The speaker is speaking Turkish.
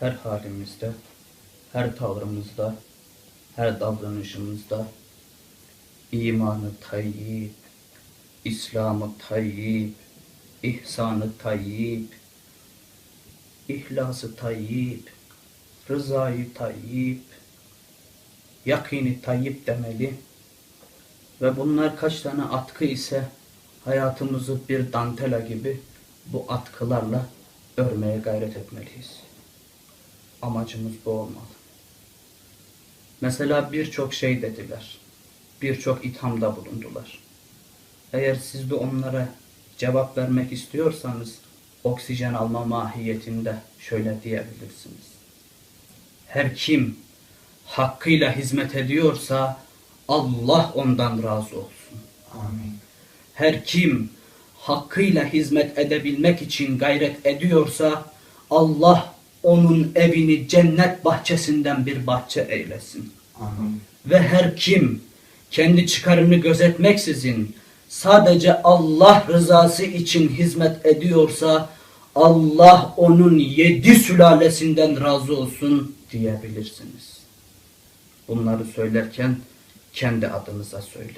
her halimizde, her tavrımızda, her davranışımızda imanı tayyip, İslam'ı tayyip, ihsanı tayyip, ihlası tayyip, rızayı tayyip, yakini tayyip demeli ve bunlar kaç tane atkı ise hayatımızı bir dantela gibi bu atkılarla örmeye gayret etmeliyiz. Amacımız bu olmalı. Mesela birçok şey dediler. Birçok ithamda bulundular. Eğer siz de onlara cevap vermek istiyorsanız oksijen alma mahiyetinde şöyle diyebilirsiniz. Her kim hakkıyla hizmet ediyorsa Allah ondan razı olsun. Amin. Her kim hakkıyla hizmet edebilmek için gayret ediyorsa Allah onun evini cennet bahçesinden bir bahçe eylesin. Amin. Ve her kim kendi çıkarını gözetmeksizin sadece Allah rızası için hizmet ediyorsa Allah onun yedi sülalesinden razı olsun diyebilirsiniz. Bunları söylerken kendi adınıza söyleyin.